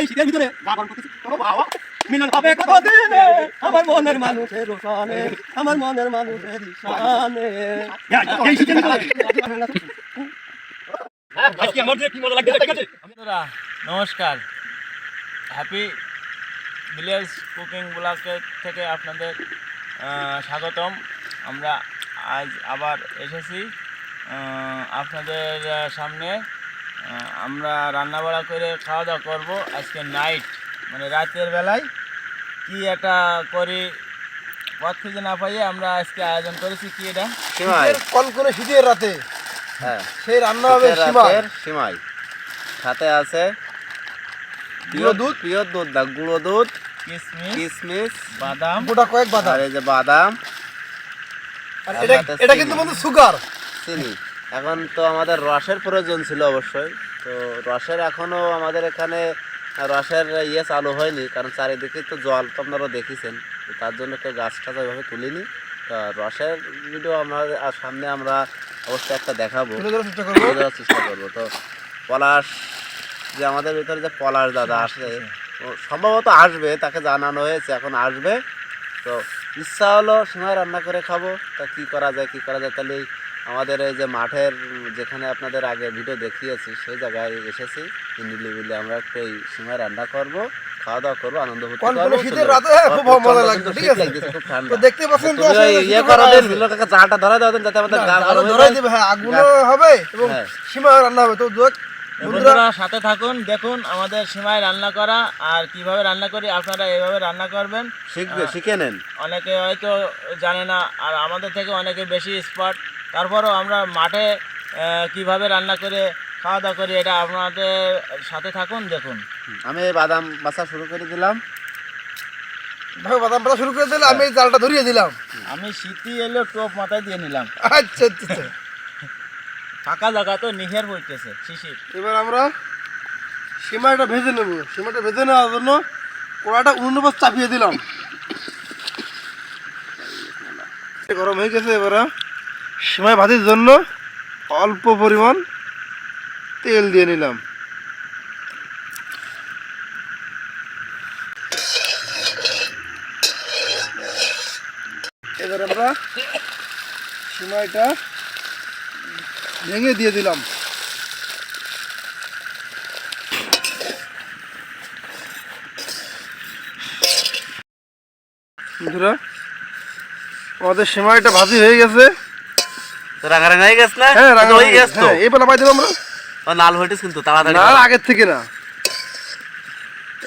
এই শীতের ভিতরে। গা গরম করতেছি কোনো বাবা। মিলন হবে কত আমার মনের মানুষের শানে আমার মনের মানুষের শানে এই শীতের ভিতরে আজকে আমার যে কি মজা লাগছে ঠিক আছে নমস্কার। হ্যাপি ভিলেজ কুকিং ব্লগের থেকে আপনাদের স্বাগতম। আমরা আজ আবার এসেছি আপনাদের সামনে। আমরা রান্নাবাড়া করে খাওয়া দাওয়া করব আজকে নাইট মানে রাতের বেলায় কি একটা করি পথ খুঁজে না পাইয়ে আমরা আজকে আয়োজন করেছি কি এটা? কল করে শীতের রাতে। হ্যাঁ। সেই রান্না হবে রাতের সিমাই। সাথে আছে গুঁড়ো দুধ। প্রিয় দুধ না গুঁড়ো দুধ কিশমিশ কিশমিশ বাদাম। গোটা কয়েক বাদাম। আর এই যে বাদাম। আর এটা এটা কিন্তু বন্ধু সুগার চিনি। এখন তো আমাদের রসের প্রয়োজন ছিল অবশ্যই। তো রসের এখনও আমাদের এখানে রসের ইয়ে চালু হয়নি কারণ চারিদিকে তো জল তো আপনারা দেখেছেন তো তার জন্য কেউ গাছ টাছ ওইভাবে তুলিনি। তা রসের ভিডিও আমরা আর সামনে আমরা অবশ্যই একটা দেখাবো। ধরার চেষ্টা করব? তো পলাশ যে আমাদের ভিতরে যে পলাশ দাদা আসে ও সম্ভবত আসবে তাকে জানানো হয়েছে এখন আসবে। তো ইচ্ছা হলো সিমাই রান্না করে খাব তা কি করা যায় কি করা যায় তাহলে আমাদের এই যে মাঠের যেখানে আপনাদের আগে ভিডিও দেখিয়েছি সেই জায়গায় এসেছি নিলিবিলি আমরা একটু এই সিমাই রান্না করব খাওয়া দাওয়া করব আনন্দ ফুর্তি কনকনে করব, শীতের রাতে খুব মজা লাগবে, ঠিক আছে? লাগতেছে, খুব ঠান্ডা। তো দেখতে পাচ্ছেন তো তুমি আসলে ওই ইয়ে শীতের করো রাতে যে ঝিনুক কাকা চাটা ধরে দাও যাতে আমাদের গা হয়ে। দেবে হ্যাঁ আগুনও হবে এবং হ্যাঁ। রান্না হবে তো দেখ বন্ধুরা বন্ধুরা সাথে থাকুন দেখুন আমাদের সীমায় রান্না করা আর কীভাবে রান্না করি আপনারা এইভাবে রান্না করবেন শিখবে শিখে নেন অনেকে হয়তো জানে না আর আমাদের থেকে অনেকে বেশি স্পট তারপরেও আমরা মাঠে কীভাবে রান্না করে খাওয়া দাওয়া করি এটা আপনাদের সাথে থাকুন দেখুন। আমি বাদাম বাছা শুরু করে দিলাম। ভাবে বাদাম পাতা শুরু করে দিলে আমি জালটা ধরিয়ে দিলাম। আমি শীতি এলো টোপ মাথায় দিয়ে নিলাম। আচ্ছা আচ্ছা আচ্ছা। ফাঁকা জায়গা তো নিহের পড়তেছে শিশির। এবার আমরা সীমাটা ভেজে নেব। সীমাটা ভেজে নেওয়ার জন্য কড়াটা উপর চাপিয়ে দিলাম। গরম হয়ে গেছে এবারে। সীমাই ভাজির জন্য অল্প পরিমাণ তেল দিয়ে নিলাম। এবার আমরা সিমাইটা ভেঙে দিয়ে দিলাম। বন্ধুরা, আমাদের সিমাইটা ভাজি হয়ে গেছে। তো রাগারে নাই গেছ না? হ্যাঁ হয়ে গেছ তো? এই বেলা পাই দেবো আমরা? ও লাল হইটিস কিন্তু তাড়াতাড়ি না আগের থেকে না।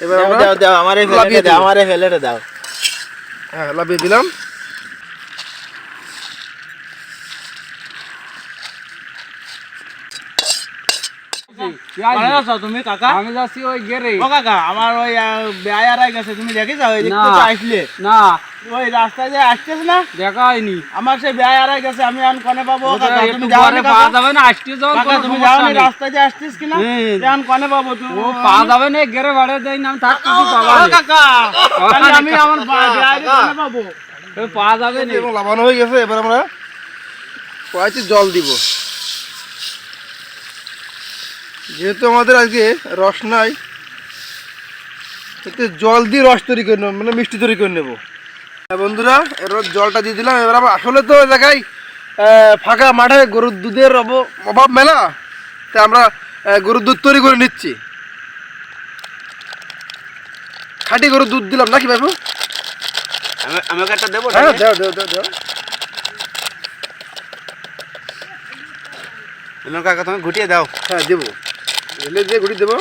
এবার দাও আমরা দাও দাও আমারে লাফিয়ে ফেলে দাও। আমারে ফেলে দাও। হ্যাঁ লাভিয়ে দিলাম। তুমি কাকা? আমি যাচ্ছি ওই গেরে ও কাকা আমার ওই বেয়ারাই গেছে তুমি দেখে যাও এই দেখতে তো আসলে? না। ওই রাস্তায় যে আসতেছ না? দেখা হয়নি। আমার সেই বেয়ারাই গেছে আমি আন কনে পাবো কাকা তুমি যাও পরে পাওয়া যাবে না আসতে যাও কাকা তুমি যাও নি রাস্তায় যে আসতিস কিনা? হুম। এখন কনে পাবো তুমি ও পাওয়া যাবে না গেরে বাড়ে দেয় না আমি থাকতেছি পাবা? ও কাকা। আমি আমার বেয়ারাই কনে পাবো? পাওয়া যাবে না। লাভানো হয়ে গেছে এবার আমরা কড়াইতে জল দিব। যেহেতু আমাদের আজকে রস নাই এতে জল দিয়ে রস তৈরি করে নেব মানে মিষ্টি তৈরি করে নেব। হ্যাঁ বন্ধুরা এবার জলটা দিয়ে দিলাম। এবার আবার আসলে তো আহ, ফাঁকা মাঠে গরুর দুধের অভাব মেলা তাই আমরা গরুর দুধ তৈরি করে নিচ্ছি। খাঁটি গরুর দুধ দিলাম নাকি বাবু? আমাকে একটা দেবো হ্যাঁ দেও দেও দেও তুমি ঘুটিয়ে দাও। হ্যাঁ দেবো। ঢেলে দিয়ে ঘুরি দেবো।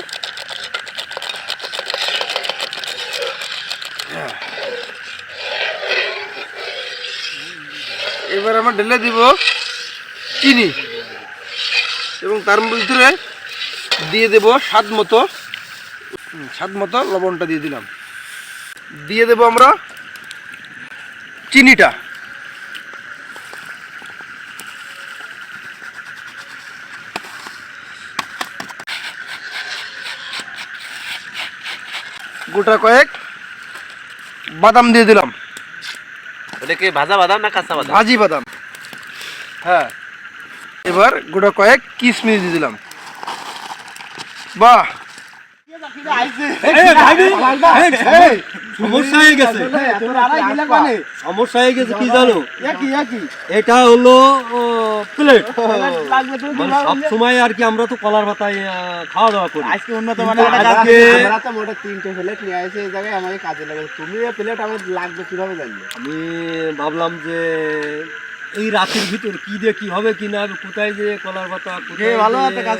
এবার আমরা ঢেলে দিব চিনি এবং তার ভিতরে দিয়ে দেব স্বাদ মতো স্বাদ মতো লবণটা দিয়ে দিলাম দিয়ে দেব আমরা চিনিটা গোটা কয়েক বাদাম দিয়ে দিলাম এটা কি ভাজা বাদাম না কাঁচা বাদাম ভাজি বাদাম হ্যাঁ এবার গোটা কয়েক কিশমিশ দিয়ে দিলাম বাহ সমস্যা হয়ে গেছে। সমস্যা হয়ে গেছে কি জানো? এটা হলো প্লেট মানে সব সময় আর কি আমরা তো কলার পাতায় খাওয়া দাওয়া করি। আজকে উন্নত কিন্তু মানের একটা কাজ আজকে আমরা তো মোটে তিনটে প্লেট নিয়ে আসে এই জায়গায় আমাকে কাজে লাগে। তুমি এই প্লেট আমার লাগবে কীভাবে জানবে? আমি ভাবলাম যে এই রাতের ভিতর কি দিয়ে কি হবে কি না হবে কোথায় যে কলার পাতা ভালো একটা কাজ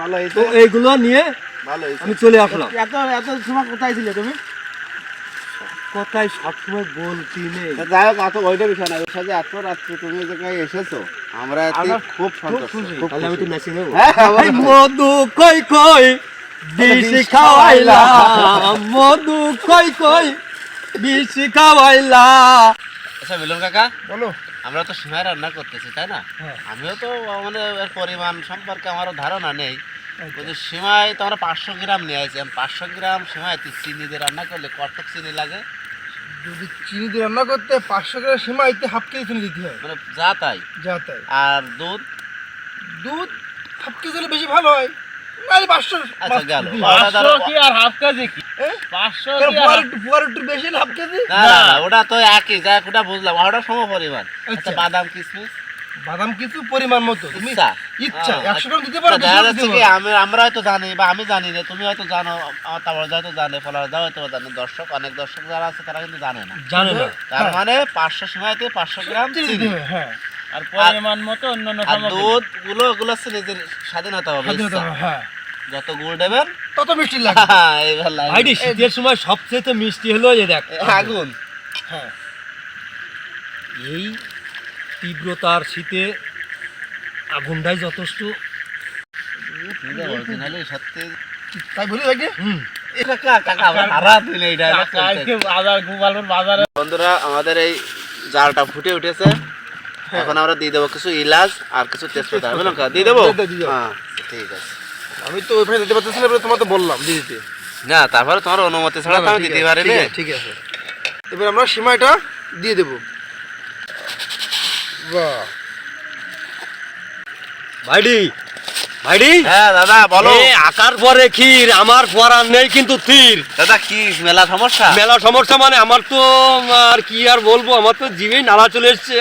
ভালো তো এইগুলো নিয়ে ভালো আমি চলে আসলাম। এত এত সময় কোথায় ছিলে তুমি? কথাই সবসময় বলতি নেই। যাই হোক এত ওইটা বিষয় না ওর সাথে এত রাত্রে তুমি এই জায়গায় এসেছ আমরা এতে খুব সন্তুষ্ট। খুব তাহলে আমি তো। নাচি নেব। হ্যাঁ, এই মধু কই কই বিষ খাওয়াইলাম। মধু কই কই বিষ খাওয়াইলা আচ্ছা মিলন কাকা বলো। আমরা তো সিমাই রান্না করতেছি তাই না? হ্যাঁ। আমিও তো মানে এর পরিমাণ সম্পর্কে আমারও ধারণা নেই। বলছি সিমাই তো আমরা পাঁচশো গ্রাম নিয়ে আসি পাঁচশো গ্রাম সিমাই চিনি দিয়ে রান্না করলে কতক চিনি লাগে? যদি চিনি দিয়ে রান্না করতে পাঁচশো গ্রাম সীমা এতে হাফ কেজি চিনি দিতে হয়। মানে যা তাই। যা তাই। আর দুধ? দুধ হাফ কেজি হলে বেশি ভালো হয়। পাঁচশো আচ্ছা গেল। ওটা পাঁচশো কি আর হাফ কেজি কি? হ্যাঁ? পাঁচশো একটু বেশি হাফ কেজি? না ওটা তো একই যা ওটা বুঝলাম। ওটা সমপরিমাণ আচ্ছা। আচ্ছা। বাদাম কিশমিশ বাদাম কিছু পরিমাণ মতো তুমি ইচ্ছা। ইচ্ছা একশো গ্রাম দিতে পারো দেখা যাচ্ছে কি আমি আমরা হয়তো জানি বা আমি জানি না তুমি হয়তো জানো আমার তারপরে হয়তো জানে ফলার হয়তো জানে দর্শক অনেক দর্শক যারা আছে তারা কিন্তু জানে না। জানে না। তার মানে পাঁচশো সময়তে পাঁচশো গ্রাম চিনি হ্যাঁ। আর পরিমাণ মতো অন্যান্য সামগ্রী। দুধগুলো ওগুলো হচ্ছে নিজের স্বাধীনতা হবে হ্যাঁ। যত গুড় দেবেন তত মিষ্টি লাগবে। এইবার লাগবে। ভাইটি শীতের সময় সবচেয়ে মিষ্টি হলো এই দেখ। আগুন। হ্যাঁ। এই তীব্রতার শীতে আগুনটাই যথেষ্ট। তাই বলি হুম। বন্ধুরা আমাদের এই জালটা ফুটে উঠেছে। এখন আমরা দিয়ে দেবো কিছু ইলাচ আর কিছু তেজপাতা। বুঝলাম দিয়ে দেবো। হ্যাঁ ঠিক আছে। আমি তো ওইখানে দিতে পারতেছি না তোমার তো বললাম দিয়ে দিতে না তারপরে তোমার অনুমতি ছাড়া তো আমি দিতে পারি ঠিক আছে, এবার আমরা সিমাইটা দিয়ে দেবো। ভাইডি ভাইডি হ্যাঁ দাদা বলো। আকার পরে ক্ষীর আমার পরার নেই কিন্তু তীর। দাদা কি মেলা সমস্যা? মেলা সমস্যা মানে আমার তো আর কি আর বলব? আমার তো চলে এসছে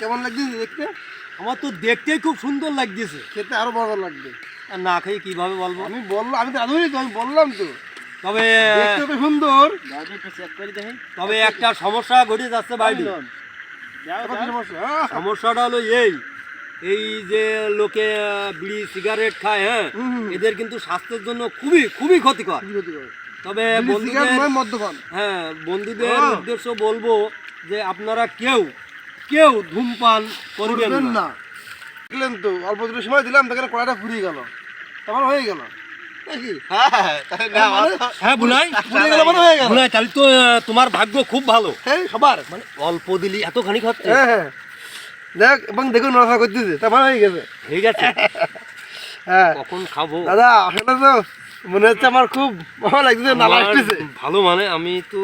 কেমন লাগছে দেখতে? আমার তো দেখতেই খুব সুন্দর লাগতেছে। খেতে আরও মজা লাগবে। আর না খেয়ে কীভাবে বলব? আমি বললাম আমি তো আমি বললাম তো। তবে সুন্দর। তবে একটা সমস্যা ঘটে যাচ্ছে ভাইডি সমস্যাটা হলো এই এই যে লোকে বিড়ি সিগারেট খায় হ্যাঁ। এদের কিন্তু স্বাস্থ্যের জন্য খুবই খুবই ক্ষতিকর? তবে বন্ধুদের হ্যাঁ বন্ধুদের। উদ্দেশ্য বলব যে আপনারা কেউ কেউ ধূমপান করবেন না। দেখলেন তো অল্প দিনের সময় দিলাম দেখেন কড়াইটা ফুরিয়ে গেল। তখন হয়ে গেল। হ্যাঁ হ্যাঁ বুনাই। মানে হয়ে বুনাই তাহলে তো তোমার ভাগ্য খুব ভালো। হ্যাঁ সবার মানে অল্প দিলি এতখানি খাচ্ছে। হ্যাঁ হ্যাঁ। দেখ এবং দেখুন নড়াচড়া করতেছে তা ভালো হয়ে গেছে। ঠিক আছে হ্যাঁ। কখন খাব? দাদা আসলে তো মনে হচ্ছে আমার খুব ভালো লাগছে নালা আসতেছে। ভালো মানে আমি তো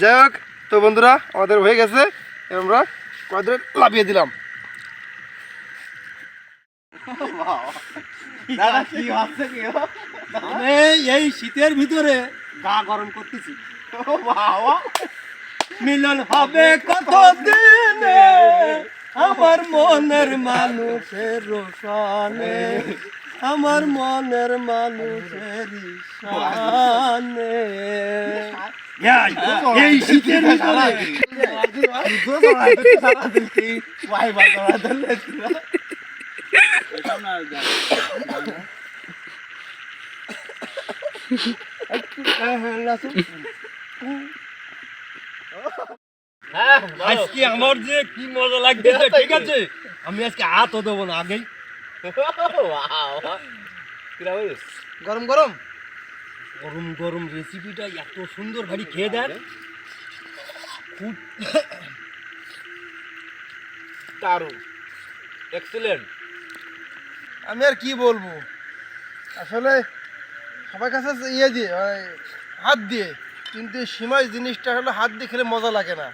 যাই হোক তো বন্ধুরা আমাদের হয়ে গেছে আমরা কয়েকদিন লাভিয়ে দিলাম। দাদা কি হচ্ছে কি আমি এই শীতের ভিতরে গা গরম করতেছি মিলন হবে কত দিনে আমার মনের মানুষের রোশনে আমার মনের মানুষের শানে এই, এই শীতের ভিতরে হ্যাঁ আজকে আমার যে কি মজা লাগতেছে ঠিক আছে? আমি আজকে হাতও দেবো না আগেই। গরম গরম গরম গরম রেসিপিটা এত সুন্দর ভারী খেয়ে দেন খুব দারুণ। এক্সিলেন্ট আমি আর কি বলব? আসলে সবার কাছে ইয়ে দিয়ে ওই হাত দিয়ে। কিন্তু এই সীমাই জিনিসটা হলো হাত দিয়ে খেলে মজা লাগে না।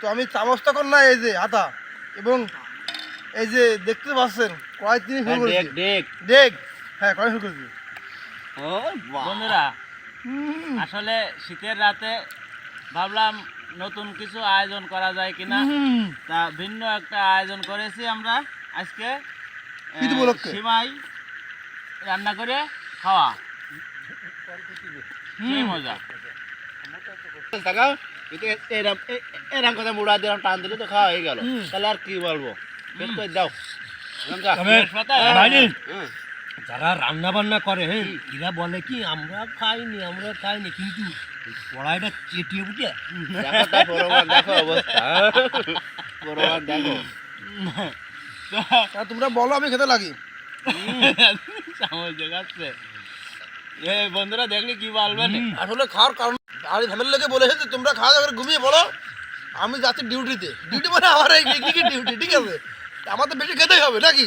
তো আমি চামচ তখন না এই যে হাতা এবং এই যে দেখতে পাচ্ছেন কড়াই তিনি শুরু করেছি দেখ হ্যাঁ কড়াই শুরু করেছি বন্ধুরা আসলে শীতের রাতে ভাবলাম নতুন কিছু আয়োজন করা যায় কিনা। তা ভিন্ন একটা আয়োজন করেছি আমরা আজকে। সিমাই রান্না করে খাওয়া। সেই মজা। টাকা এরম এরম কথা মুড়া দিলাম টান দিলে তো খাওয়া হয়ে গেল। তাহলে আর কি বলব? বেশ করে দাও। যারা রান্না বান্না করে হ্যাঁ এরা বলে কি আমরা খাইনি আমরা খাইনি কিন্তু কড়াইটা চেটিয়ে দেখো অবস্থা দেখো তোমরা বলো আমি খেতে লাগি। এ বন্ধুরা দেখলে কি বলবেন আসলে খাওয়ার কারণ আর ফ্যামিলি লোকে বলে এসেছে তোমরা খাওয়া দাওয়া করে ঘুমিয়ে পড়ো। আমি যাচ্ছি ডিউটিতে ডিউটি মানে আমার এই পিকনিকের ডিউটি ঠিক আছে? আমার তো বেশি খেতেই হবে নাকি?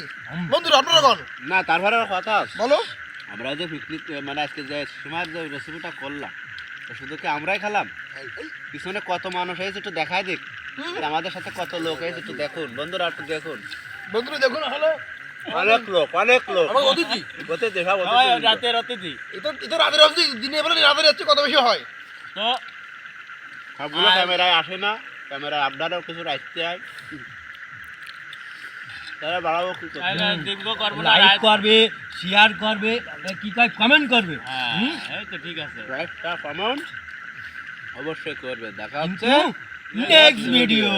বন্ধুরা আপনারা কোন না তারপরে কথা বলো। আমরা যে পিকনিক মানে আজকে যে সময়ের যে রেসিপিটা করলাম তো শুধু কি আমরাই খেলাম? পিছনে কত মানুষ হয়েছে একটু দেখাই দিক। আর আমাদের সাথে কত লোক হয়েছে একটু দেখুন। বন্ধুরা একটু দেখুন। বন্ধুরা দেখুন হলো অনেক লোক অনেক লোক। অতিথি। অতিথি সব অতিথি। রাতের অতিথি। এটা এটা রাতের অবধি দিনে বলে রাতের হচ্ছে কত বেশি হয়? তো সবগুলো ক্যামেরায় আসে না ক্যামেরায় আপনারাও কিছু রাখতে হয়। তারা বাড়াবো কি করব লাইক করবে শেয়ার করবে কি কয় কমেন্ট করবে। হ্যাঁ এই তো ঠিক আছে। লাইকটা কমেন্ট অবশ্যই করবে। দেখা হচ্ছে নেক্সট ভিডিও